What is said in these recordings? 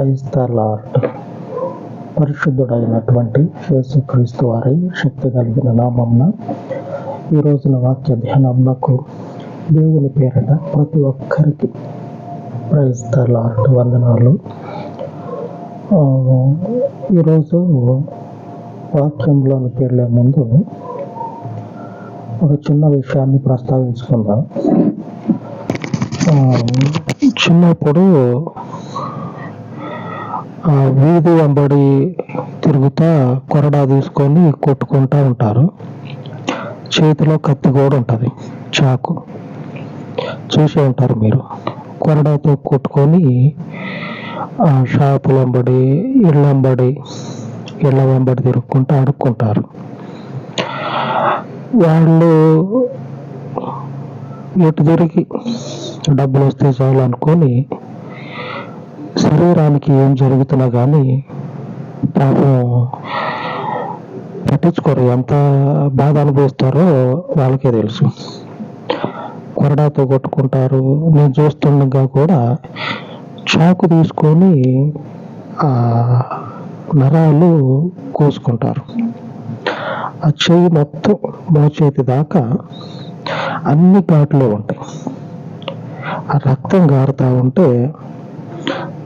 Praise the lord పరిశుద్ధుడైనటువంటి యేసుక్రీస్తు వారి శక్తి కలిగిన నామంన ఈ రోజున వాక్య ధ్యానంకు దేవుని పేరట ప్రతి ఒక్కరికి ప్రైజ్ ద లార్డ్ వందనాలు. ఈరోజు వాక్యంలోనికి వెళ్ళే ముందు ఒక చిన్న విషయాన్ని ప్రస్తావించుకుందాం. చిన్నప్పుడు వీధి వెంబడి తిరుగుతా కొరడా తీసుకొని కొట్టుకుంటా ఉంటారు. చేతిలో కత్తి కూడా ఉంటుంది చాకు. చూసే ఉంటారు మీరు. కొరడాతో కొట్టుకొని ఆ వెంబడి ఇళ్ళ వెంబడి ఇళ్ళ వెంబడి తిరుగుకుంటూ ఆడుకుంటారు. వాళ్ళు ఎటు తిరిగి డబ్బులు వస్తే చాలు అనుకొని శరీరానికి ఏం జరుగుతున్నా కానీ పాపం పట్టించుకోరు. ఎంత బాధ అనుభవిస్తారో వాళ్ళకే తెలుసు. కొరడాతో కొట్టుకుంటారు. నేను చూస్తుండగా కూడా చాకు తీసుకొని ఆ నరాలు కోసుకుంటారు. ఆ చెయ్యి మొత్తం మోచేతి దాకా అన్ని ఘాట్లు ఉంటాయి. ఆ రక్తం గారుతా ఉంటే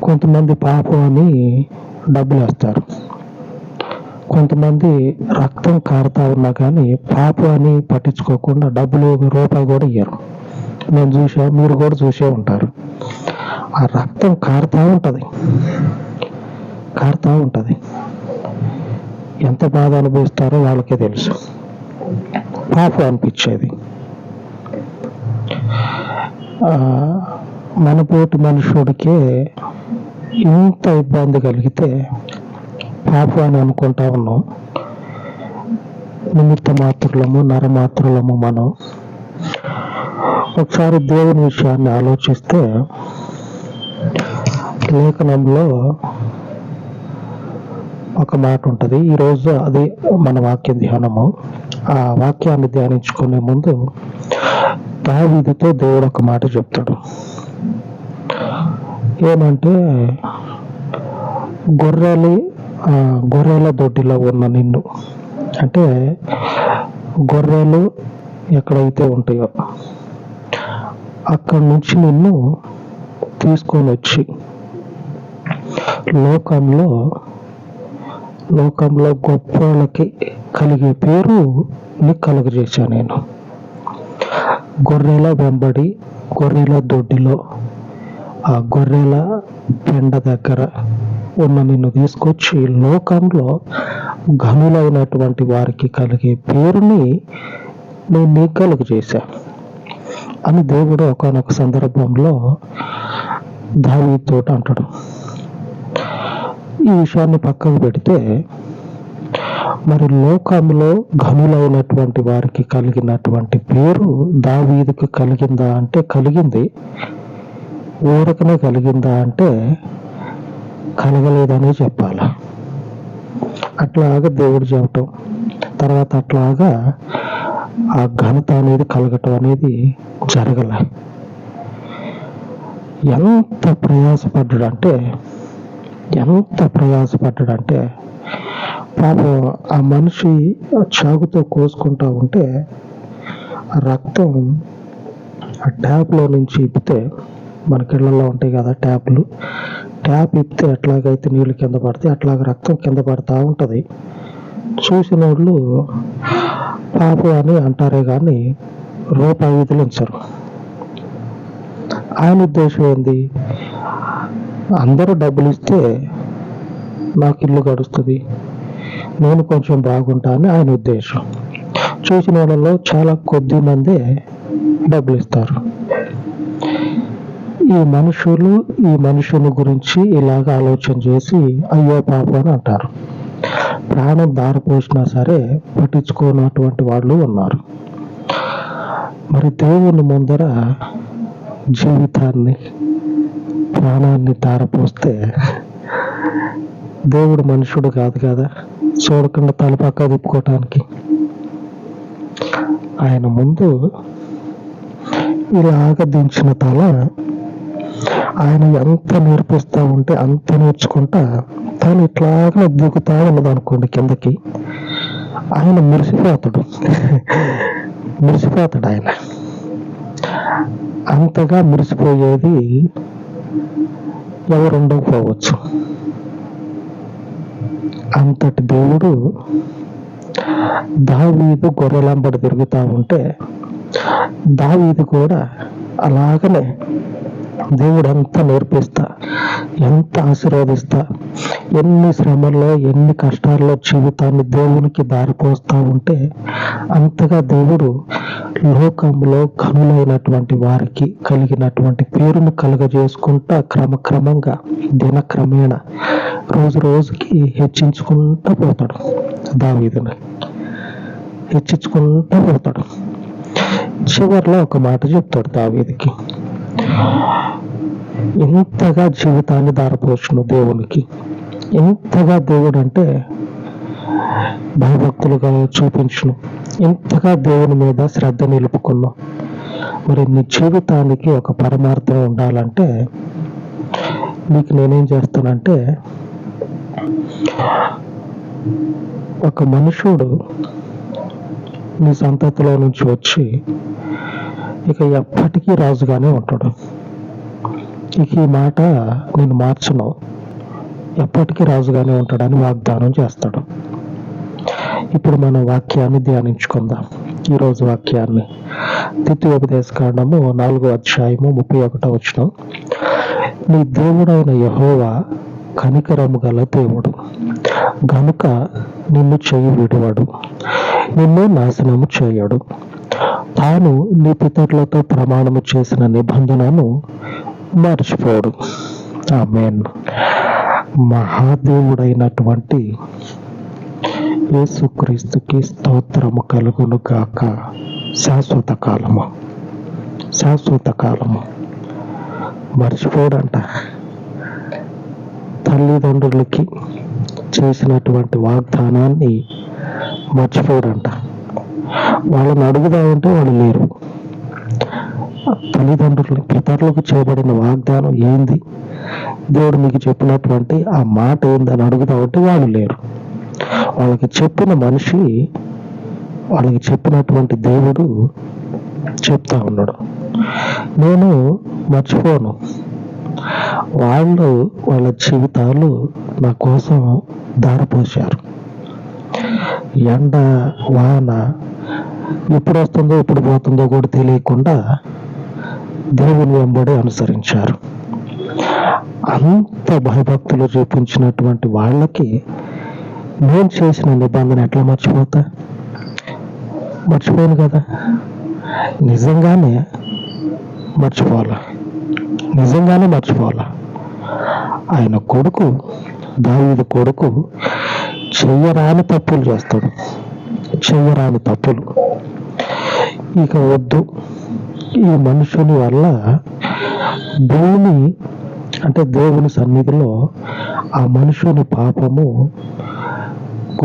కొంతమంది పాపం అని డబ్బులు వేస్తారు. కొంతమంది రక్తం కారుతా ఉన్నా కానీ పాపం అని పట్టించుకోకుండా డబ్బులు ఒక రూపాయి కూడా ఇయ్యరు. నేను చూసా మీరు కూడా చూసే ఉంటారు. ఆ రక్తం కారుతా ఉంటది. కారుతా ఉంటది. ఎంత బాధ అనుభవిస్తారో వాళ్ళకే తెలుసు. పాపం అనిపించేది. ఆ, మనపోటి మనుషుడికే ఇంత ఇబ్బంది కలిగితే పాపం అని అనుకుంటా ఉన్నాం. నిమిత్త మాత్రులము నరమాత్రులము మనం. ఒకసారి దేవుని విషయాన్ని ఆలోచిస్తే లేఖనంలో ఒక మాట ఉంటుంది. ఈరోజు అది మన వాక్య ధ్యానము. ఆ వాక్యాన్ని ధ్యానించుకునే ముందు దావీదుతో దేవుడు ఒక మాట చెప్తాడు. ఏమంటే గొర్రెలు గొర్రెల దొడ్డిలో ఉన్న నిన్ను అంటే గొర్రెలు ఎక్కడైతే ఉంటాయో అక్కడి నుంచి నిన్ను తీసుకొని వచ్చి లోకంలో లోకంలో గొప్పలకి కలిగే పేరు నీకు కలుగజేశాను నేను. గొర్రెల వెంబడి గొర్రెల దొడ్డిలో ఆ గొర్రెల పెండ దగ్గర ఉన్న నిన్ను తీసుకొచ్చి లోకంలో ఘనులైనటువంటి వారికి కలిగే పేరుని నేను నీకు కలుగజేశా అని దేవుడు ఒకనొక సందర్భంలో దావీతో అంటాడు. ఈ విషయాన్ని పక్కకు పెడితే మరి లోకంలో ఘనులైనటువంటి వారికి కలిగినటువంటి పేరు దావీదుకు కలిగిందా అంటే కలిగింది. ఊరకనే కలిగిందా అంటే కలగలేదనే చెప్పాలి. అట్లాగా దేవుడు చెప్పటం. తర్వాత అట్లాగా ఆ ఘనత అనేది కలగటం అనేది జరగల. ఎంత ప్రయాసపడ్డాడంటే ఎంత ప్రయాసపడ్డాడంటే పాపం ఆ మనిషి చాకుతో కోసుకుంటా ఉంటే ఆ రక్తం ఆ ట్యాప్లో నుంచి ఇప్పితే మనకి ఇళ్ళల్లో ఉంటాయి కదా ట్యాప్లు. ట్యాప్ ఇప్పితే ఎట్లాగైతే నీళ్ళు కింద పడితే అట్లాగ రక్తం కింద పడతా ఉంటుంది. చూసిన వాళ్ళు పాప అని అంటారే కానీ రూపాయి విధిలించరు ఆయన ఉద్దేశం ఏంది? అందరూ డబ్బులు ఇస్తే నాకు ఇల్లు గడుస్తుంది. నేను కొంచెం బాగుంటా అని ఆయన ఉద్దేశం. చూసిన వాళ్ళలో చాలా కొద్ది మందే డబ్బులు ఇస్తారు. ఈ మనుషులు ఈ మనుషుల గురించి ఇలాగ ఆలోచన చేసి అయ్యో పాపం అని అంటారు. ప్రాణం దారిపోసినా సరే పట్టించుకోనటువంటి వాళ్ళు ఉన్నారు. మరి దేవుని ముందర జీవితాన్ని ప్రాణాన్ని దారపోస్తే దేవుడు మనుషుడు కాదు కదా? చూడకుండా తలపక్క తిప్పుకోవటానికి ఆయన ముందు ఇలాగ దించిన తల ఆయన ఎంత నేర్పిస్తా ఉంటే అంత నేర్చుకుంటా తాను ఇట్లాగనే దిగుతా ఉన్నదనుకోండి కిందకి ఆయన మురిసిపోతాడు. మురిసిపోతాడు ఆయన. అంతగా మురిసిపోయేది ఎవరు ఉండకపోవచ్చు అంతటి దేవుడు దావీదు గొర్రెలంబడి తిరుగుతా ఉంటే దావీదు కూడా అలాగనే దేవుడు ఎంత నేర్పిస్తా ఎంత ఆశీర్వదిస్తా ఎన్ని శ్రమల్లో ఎన్ని కష్టాల్లో జీవితాన్ని దేవునికి దారిపోస్తా ఉంటే అంతగా దేవుడు లోకంలో కనులైనటువంటి వారికి కలిగినటువంటి పేరును కలుగజేసుకుంటా క్రమక్రమంగా దినక్రమేణ రోజు రోజుకి హెచ్చించుకుంటూ పోతాడు దావీదుని. హెచ్చించుకుంటూ పోతాడు. చివరిలో ఒక మాట చెప్తాడు దావీదికి. ఎంతగా జీవితాన్ని దారపోచును దేవునికి ఎంతగా దేవుడు అంటే భయభక్తులుగా చూపించును. ఎంతగా దేవుని మీద శ్రద్ధ నిలుపుకున్నాం మరి నీ జీవితానికి ఒక పరమార్థం ఉండాలంటే నీకు నేనేం చేస్తానంటే ఒక మనుషుడు నీ సంతతిలో నుంచి వచ్చి ఇక ఎప్పటికీ రాజుగానే ఉంటాడు. ఇక ఈ మాట నేను మార్చను. ఎప్పటికీ రాజుగానే ఉంటాడని వాగ్దానం చేస్తాడు. ఇప్పుడు మన వాక్యాన్ని ధ్యానించుకుందాం. ఈరోజు వాక్యాన్ని ద్వితీయోపదేశ కాండము నాలుగో అధ్యాయము ముప్పై ఒకటో వచ్చిన నీ దేవుడైన యహోవా కనికరము గల దేవుడు గనుక నిన్ను చేయి విడివాడు నిన్ను నాశనము చేయడు. తాను నీ పితరులతో ప్రమాణము చేసిన నిబంధనను మర్చిపోడు. ఆమెన్. మహాదేవుడైనటువంటి యేసుక్రీస్తుకి స్తోత్రము కలుగును గాక. శాశ్వత కాలము. శాశ్వత కాలము. మర్చిపోడంట. తల్లిదండ్రులకి చేసినటువంటి వాగ్దానాన్ని మర్చిపోడంట. వాళ్ళని అడుగుదా ఉంటే వాళ్ళు లేరు. తల్లిదండ్రులు పితరులకు చేయబడిన వాగ్దానం ఏంది? దేవుడు మీకు చెప్పినటువంటి ఆ మాట ఏందని అడుగుదామంటే వాళ్ళు లేరు. వాళ్ళకి చెప్పిన మనిషి వాళ్ళకి చెప్పినటువంటి దేవుడు చెప్తా ఉన్నాడు. నేను మర్చిపోను. వాళ్ళు వాళ్ళ జీవితాలు నా కోసం దారపోశారు ఎండ వాన ఎప్పుడు వస్తుందో ఎప్పుడు పోతుందో కూడా తెలియకుండా దేవుని వెంబడి అనుసరించారు. అంత భయభక్తులు చూపించినటువంటి వాళ్ళకి నేను చేసిన నిబంధన ఎట్లా మర్చిపోతా? మర్చిపోయాను కదా. నిజంగానే మర్చిపోవాలా? నిజంగానే మర్చిపోవాలా? ఆయన కొడుకు దావీదు కొడుకు చెయ్యరాని తప్పులు చేస్తాడు. చెయ్యరాని తప్పులు. ఇక వద్దు. ఈ మనుషుని వల్ల భూమి అంటే దేవుని సన్నిధిలో ఆ మనుషుని పాపము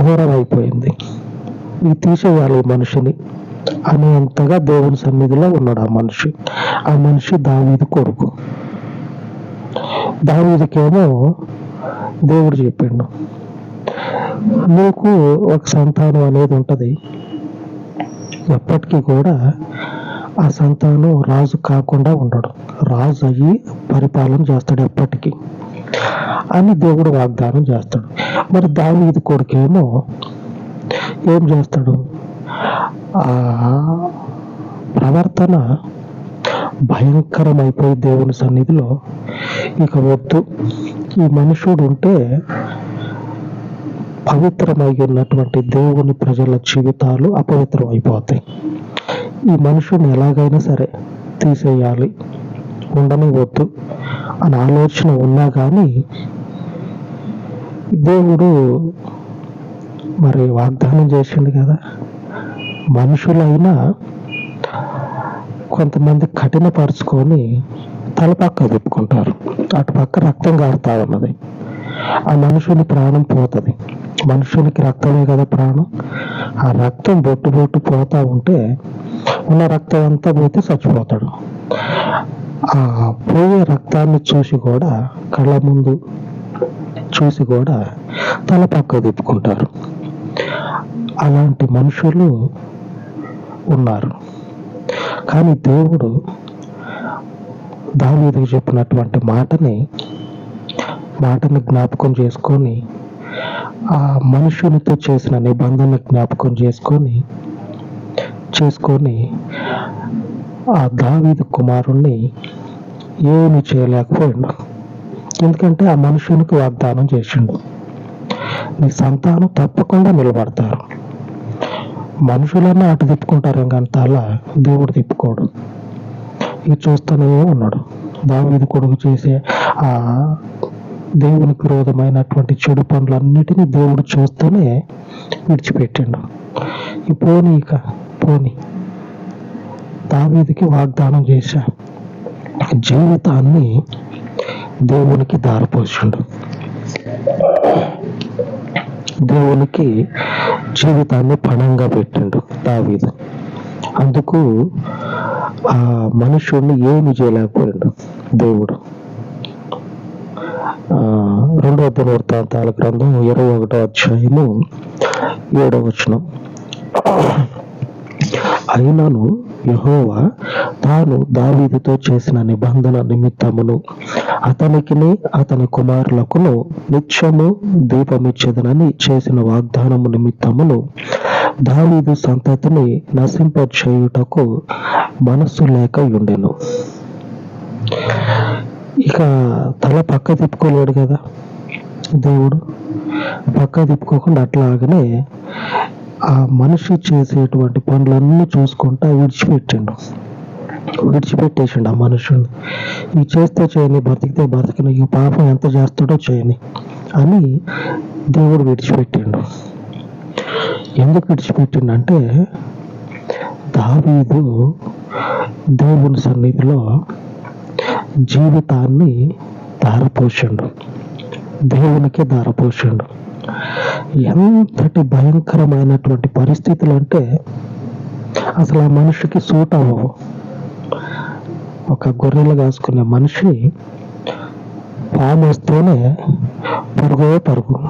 ఘోరమైపోయింది. ఇది తీసేయాలి ఈ మనిషిని. అనేంతగా దేవుని సన్నిధిలో ఉన్నాడు ఆ మనిషి. ఆ మనిషి దావీది కొడుకు. దావీదికేమో దేవుడు చెప్పిండు నీకు ఒక సంతానం అనేది ఉంటది. ఎప్పటికీ కూడా ఆ సంతానం రాజు కాకుండా ఉండడు. రాజు అయ్యి పరిపాలన చేస్తాడు ఎప్పటికీ. అని దేవుడు వాగ్దానం చేస్తాడు. మరి దావీదు కొడుకేమో ఏం చేస్తాడు? ఆ ప్రవర్తన భయంకరమైపోయి దేవుని సన్నిధిలో ఇక వద్దు. ఈ మనుషుడు ఉంటే పవిత్రమై ఉన్నటువంటి దేవుని ప్రజల జీవితాలు అపవిత్రం అయిపోతాయి ఈ మనుషుని ఎలాగైనా సరే తీసేయాలి. ఉండని వద్దు అని ఆలోచన ఉన్నా కానీ దేవుడు మరి వాగ్దానం చేసిండు కదా మనుషులైనా కొంతమంది కఠినపరుచుకొని తల పక్క తిప్పుకుంటారు. అటు పక్క రక్తం కారుతా ఉన్నది ఆ మనుషుని ప్రాణం పోతుంది. మనుషులకి రక్తమే కదా ప్రాణం. ఆ రక్తం బొట్టు బొట్టు పోతా ఉంటే ఉన్న రక్తం అంతా పోతే చచ్చిపోతాడు. ఆ పోయే రక్తాన్ని చూసి కూడా కళ్ళ ముందు చూసి కూడా తల పక్క తిప్పుకుంటారు. అలాంటి మనుషులు ఉన్నారు. కానీ దేవుడు దావీదుకు చెప్పినటువంటి మాటని మాటని జ్ఞాపకం చేసుకొని ఆ మనుషునితో చేసిన నిబంధన జ్ఞాపకం చేసుకొని చేసుకొని ఆ దావీదు కుమారుణ్ణి ఏమి చేయలేకపోయిండు. ఎందుకంటే ఆ మనుషునికి వాగ్దానం చేసిండు. నీ సంతానం తప్పకుండా నిలబడతారు. మనుషులన్నా అటు తిప్పుకుంటారు కానీ అలా దేవుడు తిప్పుకోడు. ఇది చూస్తూనే ఉన్నాడు. దావీదు కొడుకు చేసే ఆ దేవునికి విరోధమైనటువంటి చెడు పనులన్నిటినీ దేవుడు చూస్తూనే విడిచిపెట్టిండు. ఈ పోనీ ఇక పోనీ. దావీదికి వాగ్దానం చేశా. జీవితాన్ని దేవునికి దారిపోసిండు. దేవునికి జీవితాన్ని పణంగా పెట్టిండు దావీదు. అందుకు ఆ మనుషుడిని ఏమి చేయలేకపోయాడు దేవుడు. రెండవ దినవృత్తాంతాల గ్రంథం ఇరవై ఒకటో అధ్యాయము ఏడవ వచనం. అయినను యహోవా తాను దావీదుతో చేసిన నిబంధన నిమిత్తమును అతనికిని అతని కుమారులకును నిత్యము దీపమిచ్చేదనని చేసిన వాగ్దానము నిమిత్తమును దావీదు సంతతిని నశింపచేయుటకు మనస్సు లేక ఉండెను ఇక తల పక్క తిప్పుకోలేడు కదా దేవుడు. పక్క తిప్పుకోకుండా అట్లాగనే ఆ మనిషి చేసేటువంటి పనులన్నీ చూసుకుంటా విడిచిపెట్టిండు. విడిచిపెట్టేసిండు ఆ మనుషుని ఇవి చేస్తే చేయని బతికితే బతికిన ఈ పాపం ఎంత చేస్తాడో చేయని అని దేవుడు విడిచిపెట్టిండు. ఎందుకు విడిచిపెట్టిండంటే దావీదు దేవుని సన్నిధిలో జీవితాన్ని ధారపోసిండు దేవునికి ధారపోసిండు ఎంతటి భయంకరమైనటువంటి పరిస్థితులు అంటే అసలు ఆ మనిషికి సూట్ అవ్వవు. ఒక గొర్రెలు కాసుకునే మనిషి పాము వస్తేనే పరుగు పరుగు.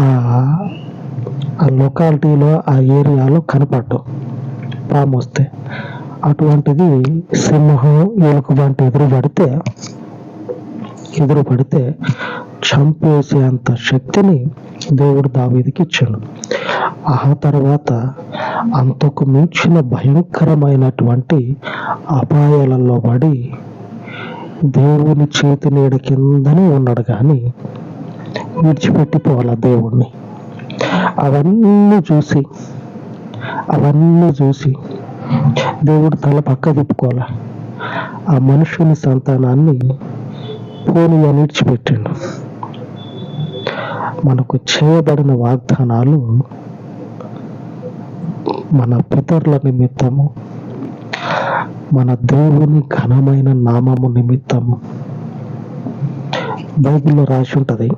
ఆ ఆ లొకాలిటీలో ఆ ఏరియాలో కనపడ్డం పాము వస్తే. అటువంటిది సింహం ఎలుక వంటి ఎదురు పడితే ఎదురు పడితే చంపేసేంత శక్తిని దేవుడు దావీదికి ఇచ్చాడు. ఆ తర్వాత అంతకు మించిన భయంకరమైనటువంటి అపాయాలలో పడి దేవుని చేతి నీడ కిందనే ఉన్నాడు కానీ విడిచిపెట్టిపోవాల దేవుణ్ణి? అవన్నీ చూసి అవన్నీ చూసి దేవుడు తల పక్క తిప్పుకోవాల? ఆ మనుషుని సంతానాన్ని పోనీ అని మనకు చేయబడిన వాగ్దానాలు మన పితరుల నిమిత్తము మన దేవుని ఘనమైన నామము నిమిత్తము. బైబిల్లో రాసి ఉంటుంది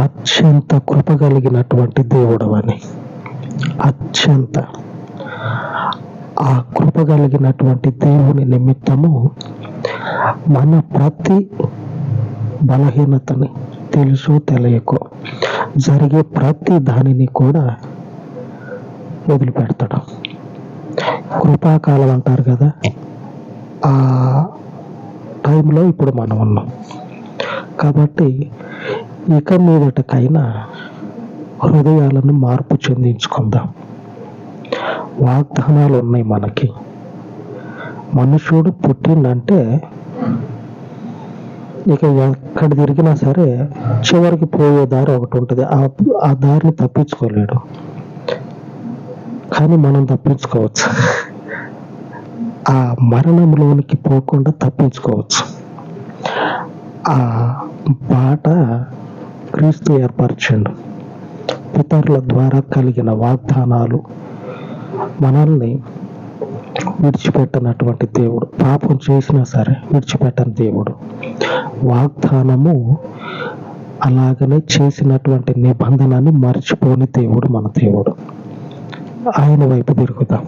అత్యంత కృప కలిగినటువంటి దేవుడు అని. అత్యంత. ఆ కృప కలిగినటువంటి దేవుని నిమిత్తము మన ప్రతి బలహీనతని తెలుసు తెలియకో. జరిగే ప్రతి దానిని కూడా వదిలిపెడతాడు. కృపాకాలం అంటారు కదా ఆ టైంలో ఇప్పుడు మనం ఉన్నాం. కాబట్టి ఇక మీదటకైనా హృదయాలను మార్పు చెందించుకుందాం. వాగ్దానాలు ఉన్నాయి మనకి. మనుషుడు పుట్టిండంటే ఇక ఎక్కడ తిరిగినా సరే చివరికి పోయే దారి ఒకటి ఉంటుంది. ఆ ఆ దారిని తప్పించుకోలేడు. కానీ మనం తప్పించుకోవచ్చు. ఆ మరణంలోనికి పోకుండా తప్పించుకోవచ్చు. ఆ బాట క్రీస్తు ఏర్పరచండు. పితరుల ద్వారా కలిగిన వాగ్దానాలు మనల్ని విడిచిపెట్టనటువంటి దేవుడు పాపం చేసినా సరే విడిచిపెట్టని దేవుడు. వాగ్దానము అలాగనే చేసినటువంటి నిబంధనని మర్చిపోని దేవుడు మన దేవుడు. ఆయన వైపు తిరుగుదాం.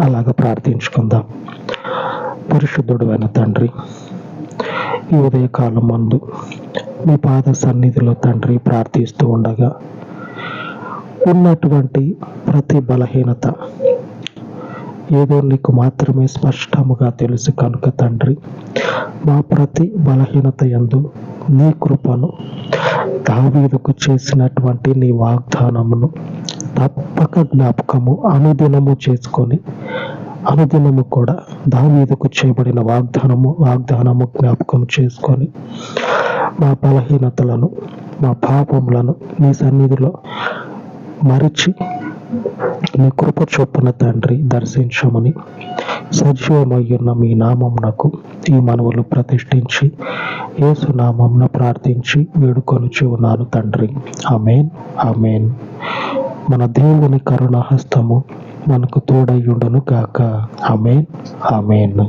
అలాగ ప్రార్థించుకుందాం. పరిశుద్ధుడు అయిన తండ్రి ఈ ఉదయకాలం మందు మీ పాద సన్నిధిలో తండ్రి ప్రార్థిస్తూ ఉండగా ఉన్నటువంటి ప్రతి బలహీనత ఏదో నీకు మాత్రమే స్పష్టముగా తెలుసు కనుక తండ్రి మా ప్రతి బలహీనత యందు నీ కృపను దావీదుకు చేసినటువంటి నీ వాగ్దానమును తప్పక జ్ఞాపకము అనుదినము చేసుకొని అనుదినము కూడా దావీదుకు చేయబడిన వాగ్దానము వాగ్దానము జ్ఞాపకం చేసుకొని మా బలహీనతలను మా పాపములను నీ సన్నిధిలో మరిచి మీ కృప చొప్పున తండ్రి దర్శించమని సజీవమయ్యున్న మీ నామంనకు ఈ మనవులు ప్రతిష్ఠించి ఏసునామంన ప్రార్థించి వేడుకొనుచు ఉన్నాను తండ్రి. అమేన్ అమేన్ మన దేవుని కరుణ హస్తము మనకు తోడయ్యుండును గాక అమేన్ అమేన్